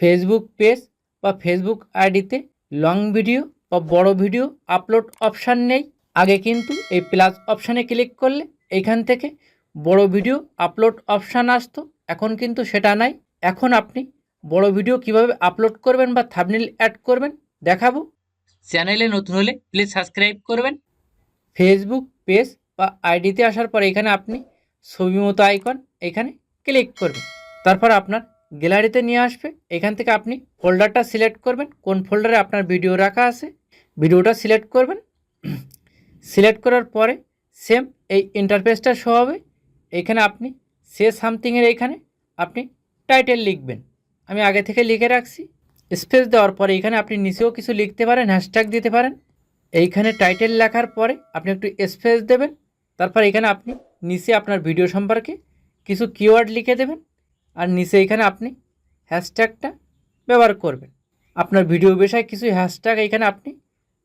Facebook page বা Facebook আইডিতে long video বা বড় ভিডিও আপলোড অপশান নেই। আগে কিন্তু এই প্লাস অপশানে ক্লিক করলে এইখান থেকে বড় ভিডিও আপলোড অপশান আসতো। এখন কিন্তু সেটা নাই। এখন আপনি বড় ভিডিও কীভাবে আপলোড করবেন বা থাবনিল অ্যাড করবেন দেখাবো। চ্যানেলে নতুন হলে প্লিজ সাবস্ক্রাইব করবেন। ফেসবুক পেজ বা আইডিতে আসার পর এখানে আপনি ছবি মতো আইকন এখানে ক্লিক করবেন। তারপর আপনার গ্যালারিতে নিয়ে আসবে। এখান থেকে আপনি ফোল্ডারটা সিলেক্ট করবেন। কোন ফোল্ডারে আপনার ভিডিও রাখা আছে ভিডিওটা সিলেক্ট করবেন। সিলেক্ট করার পরে সেম এই ইন্টারফেসটা শো হবে। এখানে আপনি সে সামথিংয়ের এখানে আপনি টাইটেল লিখবেন। আমি আগে থেকে লিখে রাখছি। স্পেস দেওয়ার পরে এখানে আপনি নিচেও কিছু লিখতে পারেন হ্যাশট্যাগ দিতে পারেন। এইখানে টাইটেল লেখার পরে আপনি একটু স্পেস দেবেন। তারপর এখানে আপনি নিচে আপনার ভিডিও সম্পর্কে কিছু কিওয়ার্ড লিখে দেবেন। আর নিচে এখানে আপনি হ্যাশট্যাগটা ব্যবহার করবেন। আপনার ভিডিও বিষয়ে কিছু হ্যাশট্যাগ এখানে আপনি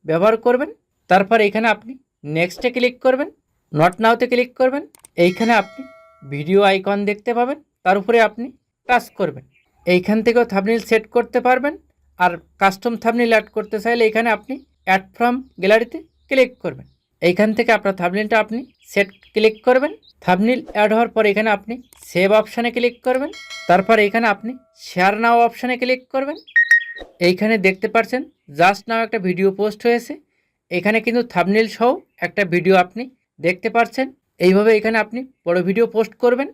ব্যবহার করবেন। তারপর এখানে আপনি নেক্সটে ক্লিক করবেন। নট নাওতে ক্লিক করবেন। এইখানে আপনি ভিডিও আইকন দেখতে পাবেন। তার উপরে আপনি টাচ করবেন। এইখান থেকেও থাবনিল সেট করতে পারবেন। আর কাস্টম থাবনিল অ্যাড করতে চাইলে এখানে আপনি অ্যাড ফ্রম গ্যালারিতে ক্লিক করবেন। এইখান থেকে আপনার থাবনিলটা আপনি সেট ক্লিক করবেন। থাবনিল অ্যাড হওয়ার পর এখানে আপনি সেভ অপশানে ক্লিক করবেন। তারপর এখানে আপনি শেয়ার নাও অপশানে ক্লিক করবেন। এইখানে দেখতে পাচ্ছেন জাস্ট নাও একটা ভিডিও পোস্ট হয়েছে। এখানে কিন্তু থাবনিল সহ একটা ভিডিও আপনি দেখতে পাচ্ছেন এইভাবে এখানে আপনি বড় ভিডিও পোস্ট করবেন।